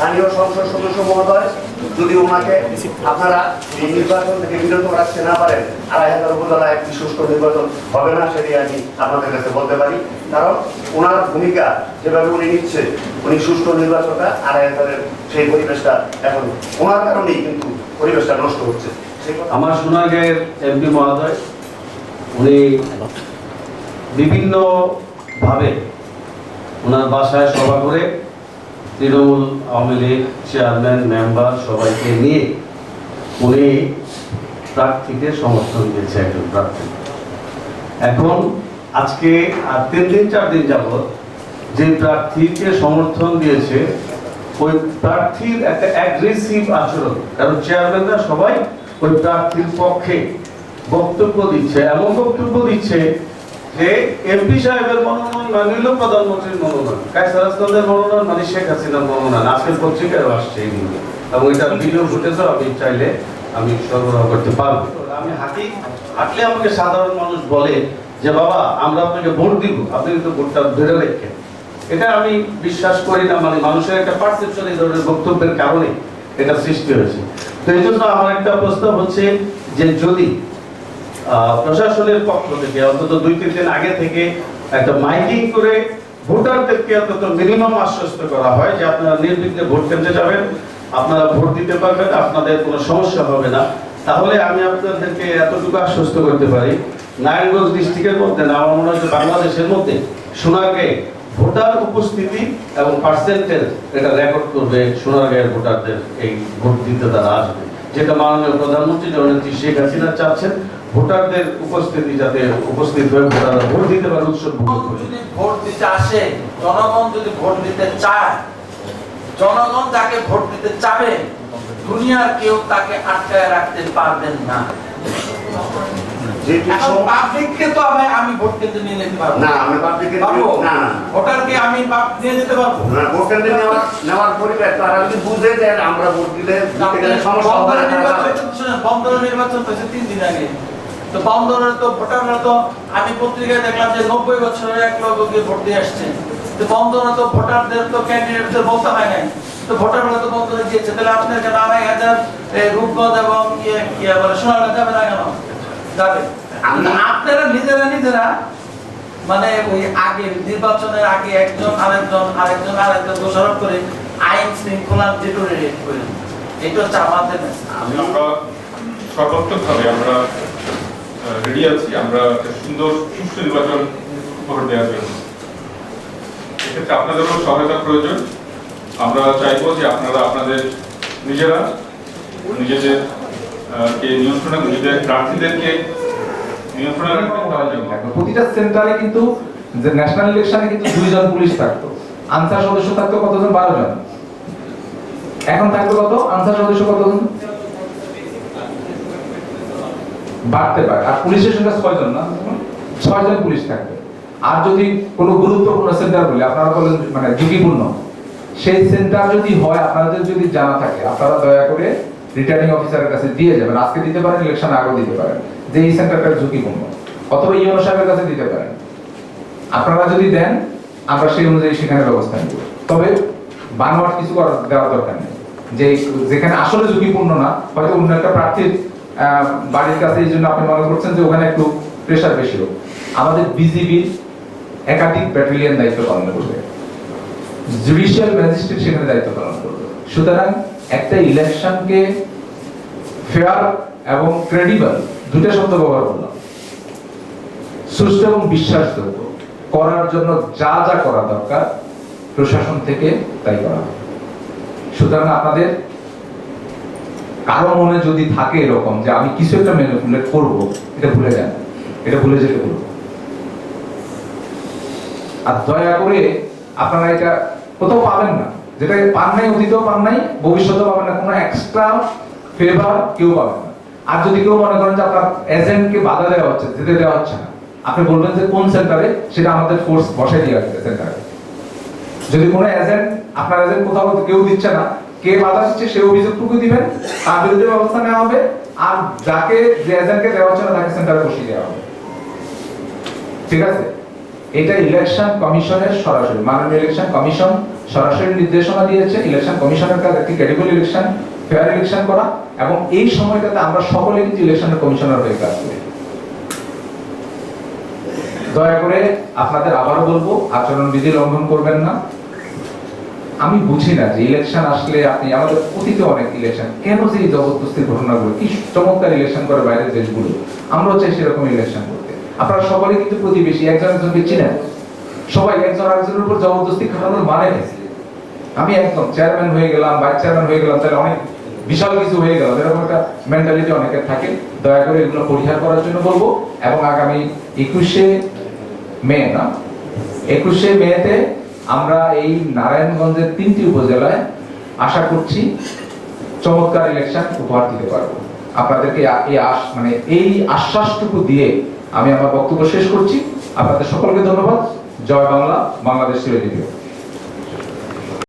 স্থানীয় সংসদ সদস্য মহোদয়, যদি ওনাকে আপনারা এই নির্বাচন থেকে বিরত রাখতে না পারেন, আড়াই হাজার উপজেলায় একটি সুষ্ঠু নির্বাচন হবে না সেটি আমি আপনাদের কাছে বলতে পারি। কারণ ওনার ভূমিকা যেভাবে উনি নিচ্ছে, উনি সুষ্ঠু নির্বাচনটা আড়াই হাজারের সেই পরিবেশটা এখন ওনার কারণেই কিন্তু পরিবেশটা নষ্ট হচ্ছে। আমার সোনারগাঁয়ের এমপি মহোদয়, উনি বিভিন্নভাবে ওনার বাসায় সভা করে তৃণমূল আওয়ামী লীগ চেয়ারম্যান, মেম্বার সবাইকে নিয়ে উনি প্রার্থীকে সমর্থন দিয়েছে একজন প্রার্থী। এখন আজকে আর তিন দিন, চার দিন যাবৎ যে প্রার্থীকে সমর্থন দিয়েছে, ওই প্রার্থীর একটা অ্যাগ্রেসিভ আচরণ, কারণ চেয়ারম্যানরা সবাই ওই প্রার্থীর পক্ষে বক্তব্য দিচ্ছে, এমন বক্তব্য দিচ্ছে যে এমপি সাহেবের মনোনয়ন মানে হলো প্রধানমন্ত্রীর মনোনয়ন। কায়সার আসলামের মনোনয়ন মানে শেখ হাসিনার মনোনয়ন। আজকের পত্রিকায় আসছে এইগুলো এবং এটা ভিডিও ফুটেজও আমি চাইলে আমি সরবরাহ করতে পারব। আমি হাঁটি, হাঁটলে আমাকে সাধারণ মানুষ বলে যে, বাবা, আমরা আপনাকে ভোট দিব। আপনি কিন্তু ভোটটা ধরে রেখেন। এটা আমি বিশ্বাস করি না। মানে মানুষের একটা পারসেপশন এই ধরনের বক্তব্যের কারণে এটা সৃষ্টি হয়েছে। তো এই জন্য আমার একটা প্রস্তাব হচ্ছে যে, যদি প্রশাসনের পক্ষ থেকে, অন্তত দুই, তিন দিন আগে থেকে একটা মাইকিং করে ভোটারদেরকে অন্তত মিনিমাম আশ্বস্ত করা হয় যে আপনারা নির্বিঘ্নে ভোট কেন্দ্রে যাবেন, আপনারা ভোট দিতে পারবেন, আপনাদের কোনো সমস্যা হবে না। তাহলে আমি আপনাদেরকে এতটুকু আশ্বস্ত করতে পারি, নারায়ণগঞ্জ ডিস্ট্রিক্টের মধ্যে না, আমার মনে যে বাংলাদেশের মধ্যে সোনারগাঁয়ে ভোটার উপস্থিতি এবং পার্সেন্টেজ এটা রেকর্ড করবে সোনারগাঁয়ের ভোটারদের এই ভোট দিতে তারা আসবে। যেটা মাননীয় প্রধানমন্ত্রী জননেত্রী শেখ হাসিনা চাচ্ছেন, ভোটারদের উপস্থিতি যাতে উপস্থিত হয়ে ভোটাররা ভোট দিতে পারে, উৎসব যদি ভোট দিতে আসে, জনগণ যদি ভোট দিতে চায়, জনগণ তাকে ভোট দিতে চাবে, দুনিয়ার কেউ তাকে আটকায় রাখতে পারবেন না। পাবলিককে তো আমি আমি ভোট কেন্দ্রে নিয়ে যেতে পারব। না আমি পাবলিকে পারব? না না ভোটারকে আমি পাব- নিয়ে যেতে পারব? না, ভোট কেন্দ্রে নেওয়ার নেওয়ার পরিবেশ তারা যদি বুঝে যে আমরা ভোট দিলে সমস্যা হবে বন্দরের নির্বাচন যাবে। শুনেন, বন্দরের নির্বাচন হয়েছে তিন দিন আগে। তো বন্দরের তো ভোটাররা তো আমি পত্রিকায় দেখলাম যে নব্বই বছরের এক লোক ভোট দিয়ে আসছে। তো বন্দরে তো ভোটারদের তো ক্যান্ডিডেটদের বলতে হয় নাই। তো ভোটাররা তো বন্দরে গিয়েছে। তাহলে আপনার কেন আড়াই হাজার রূপগঞ্জ এবং ইয়ে কি বলে সোনারগাঁ যাবে না কেন? যাবে আপনারা নিজেরা নিজেরা মানে ওই আগে নির্বাচনের আগে একজন আরেকজন আরেকজন আরেকজন দোষারোপ করে আইন ডিটোরিয়েট এটা হচ্ছে আমাদের আমি আমরা সর্বাত্মকভাবে আমরা রেডি আছি। আমরা একটা সুন্দর সুষ্ঠু নির্বাচন উপহার দেওয়ার জন্য। এক্ষেত্রে আপনাদেরও সহায়তা প্রয়োজন? আমরা চাইব যে আপনারা আপনাদের নিজেরা নিজেদের কে জন। আর পুলিশ থাকবে। আর যদি কোনো গুরুত্বপূর্ণ সেন্টার বলে, আপনারা মানে ঝুঁকিপূর্ণ। সেই সেন্টার যদি হয়, আপনাদের যদি জানা থাকে, আপনারা দয়া করে রিটার্নিং অফিসারের কাছে দিয়ে যাবেন। আজকে দিতে পারেন ইলেকশন আগেও দিতে পারেন। যে এই সেন্টারটা ঝুঁকিপূর্ণ। অথবা ইউনো সাহেবের কাছে দিতে পারেন। আপনারা যদি দেন, আমরা সেই অনুযায়ী সেখানে ব্যবস্থা নেব। তবে বানোয়াট কিছু দেওয়ার দরকার নেই। যে যেখানে আসলে ঝুঁকিপূর্ণ না, হয়তো অন্য একটা প্রার্থীর বাড়ির কাছে এই জন্য আপনি মনে করছেন যে ওখানে একটু প্রেশার বেশি হোক। আমাদের বিজিবির একাধিক ব্যাটালিয়ন দায়িত্ব পালন করবে। জুডিশিয়াল ম্যাজিস্ট্রেট সেখানে দায়িত্ব পালন করবে। সুতরাং একটা ইলেকশনকে ফেয়ার এবং ক্রেডিবল দুটো শব্দ ব্যবহার করলাম। সুষ্ঠু এবং বিশ্বাসযোগ্য করার জন্য যা যা করা দরকার প্রশাসন থেকে তাই করা হবে সুতরাং আপনাদের কারও মনে যদি থাকে এরকম যে আমি কিছু একটা ম্যানিপুলেট করব, এটা ভুলে যান, এটা ভুলে যেতে বলব আর দয়া করে আপনারা এটা কোথাও পাবেন না। যেটা পান নাই, অতীতেও পান নাই, ভবিষ্যতেও পাবেন না, কোনো এক্সট্রা ফেভার কেউ পাবেন না। আর যদি কেউ মনে করেন যে আপনার এজেন্টকে বাধা দেওয়া হচ্ছে, যেতে দেওয়া হচ্ছে না, আপনি বলবেন যে কোন সেন্টারে সেটা আমাদের ফোর্স বসাই দিয়ে রাখবে সেন্টারে যদি কোনো এজেন্ট আপনার এজেন্ট কোথাও কেউ দিচ্ছে না, কে বাধা দিচ্ছে, সে অভিযোগটুকু দিবেন, তার বিরুদ্ধে ব্যবস্থা নেওয়া হবে, আর যাকে যে এজেন্টকে দেওয়া হচ্ছে না, তাকে সেন্টারে বসিয়ে দেওয়া হবে। ঠিক আছে? এটা ইলেকশন কমিশনের সরাসরি, মাননীয় ইলেকশন কমিশন সরাসরি নির্দেশনা দিয়েছে ইলেকশন কমিশনের কাছে একটি ক্রেডিবল ইলেকশন ফেয়ার ইলেকশন করা এবং এই সময়টাতে আমরা সকলে কিন্তু ইলেকশনের কমিশনার হয়ে কাজ করি। দয়া করে আপনাদের আবারও বলব আচরণ বিধি লঙ্ঘন করবেন না। আমি বুঝি না যে ইলেকশন আসলে আপনি আমাদের অতীতে অনেক ইলেকশন কেন যে এই জবরদস্তির ঘটনাগুলো, কি চমৎকার ইলেকশন করে বাইরের দেশগুলো। আমরাও চাই সেরকম ইলেকশন আপনারা সবাই কিন্তু প্রতিবেশী, একজন একজনকে চিনেন। সবাই একজন আরেকজনের উপর জবরদস্তি খাটানোর মানে আমি একদম চেয়ারম্যান হয়ে গেলাম ভাইস চেয়ারম্যান হয়ে গেলাম, তাহলে অনেক বিশাল কিছু হয়ে গেল। এরকম একটা মেন্টালিটি অনেকের থাকে। দয়া করে এগুলো পরিহার করার জন্য বলব। এবং আগামী একুশে মে, না? একুশে মেতে আমরা এই নারায়ণগঞ্জের তিনটি উপজেলায় আশা করছি চমৎকার ইলেকশন উপহার দিতে পারব। আপনাদেরকে এই আশ মানে এই আশ্বাসটুকু দিয়ে আমি আমার বক্তব্য শেষ করছি আপনাদের সকলকে ধন্যবাদ জয় বাংলা বাংলাদেশ চিরজীবী।